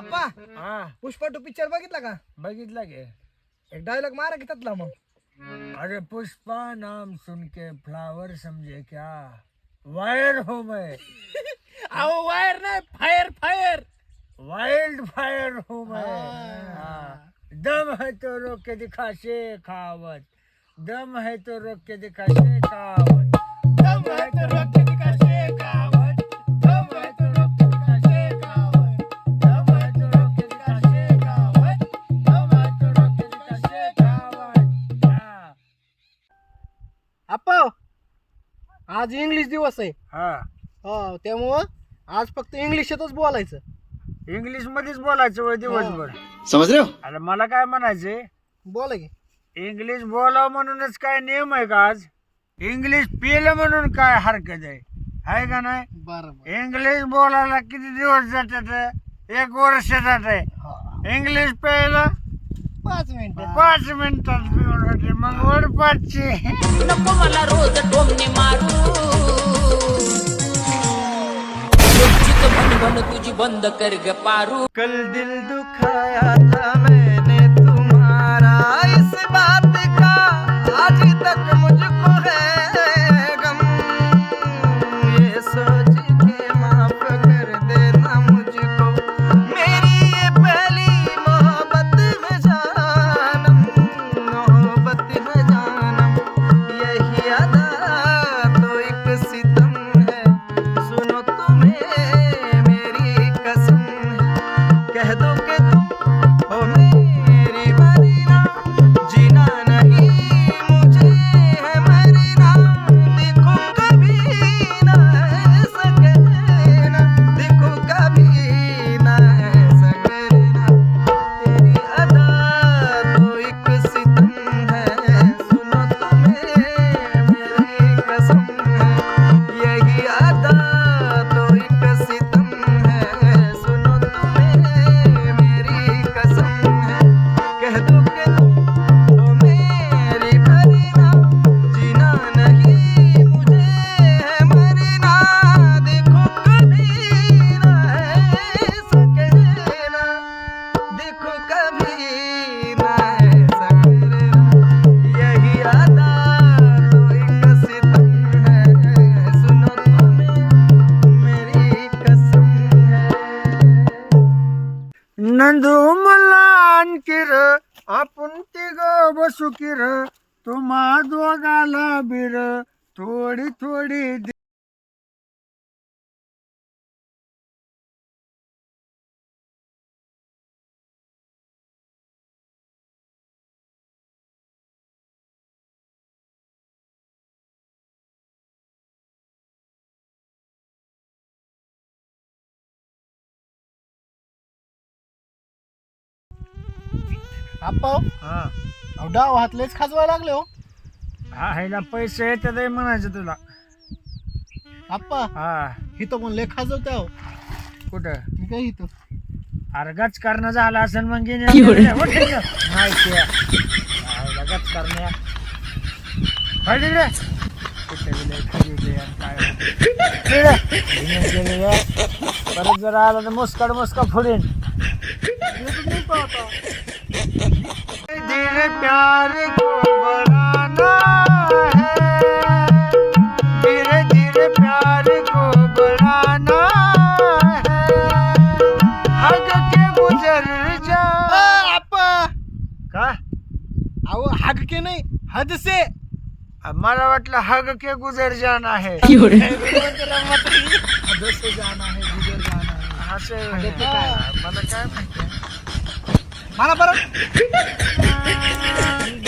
आप्पा हा. Pushpa to picture बघितला का? बघितला के. एक डायलॉग मारा की त्यातला मग. अरे पुष्पा नाम सुन के फ्लावर समझे क्या? वायर हो मैं. अहो वायर नाही फायर फायर वाइल्ड फायर हूँ मैं. हाँ। दम है तो रोक के दिखा शेखावत. दम है तो रोक के दिखा शेखावत. आज इंग्लिश दिवस आहे. हा. हो त्यामुळं आज फक्त इंग्लिशातच बोलायचं. इंग्लिश मध्येच बोलायचं वय दिवसभर. समझ रहे हो अरे मला काय म्हणायचंय? बोला की. इंग्लिश बोलाव म्हणूनच काय नियम आहे का आज? इंग्लिश पिलं म्हणून काय हरकत आहे? आहे का नाही? बरोबर. इंग्लिश बोलायला किती दिवस जातात? एक वर्ष जात इंग्लिश प्यायला पाच मिनिटं. पाच मिनिटात पिऊन होते मग वर पाचशे. नको मला रोज टोमने मारू. रोजचीच भणभण तुझी बंद कर ग पारू. कल दिल दुखाया था मैंने que tú नंदू मला आणखीर आपण तिघ बसू किर तुम्हा दोघाला बिर थोडी थोडी आप्पा हा. अहो डाव हातलेच खाजवायला लागले हो. हा ह्याला पैसे येतात आहे म्हणायचं तुला. आप्पा हा. इथं पण लय खाजवते हो कुठं? मी काय इथं? अरे गच करणं झालं असेल मग गेली माहिती गच करण्या पाहिजे रे कुठे गेले खाली गेले आणि काय होते. गेले. परत जर आला तर मुस्काड मुस्का फुडेन. प्यार को बढ़ाना है। धीरे धीरे प्यार को बढ़ाना है। हग के गुजर जा। का? अहो हाग के नाही हद से। मला वाटलं हग के गुजर जाना है। हद से जाना है गुजर जाना है। असं. मला काय? माहिती मला परत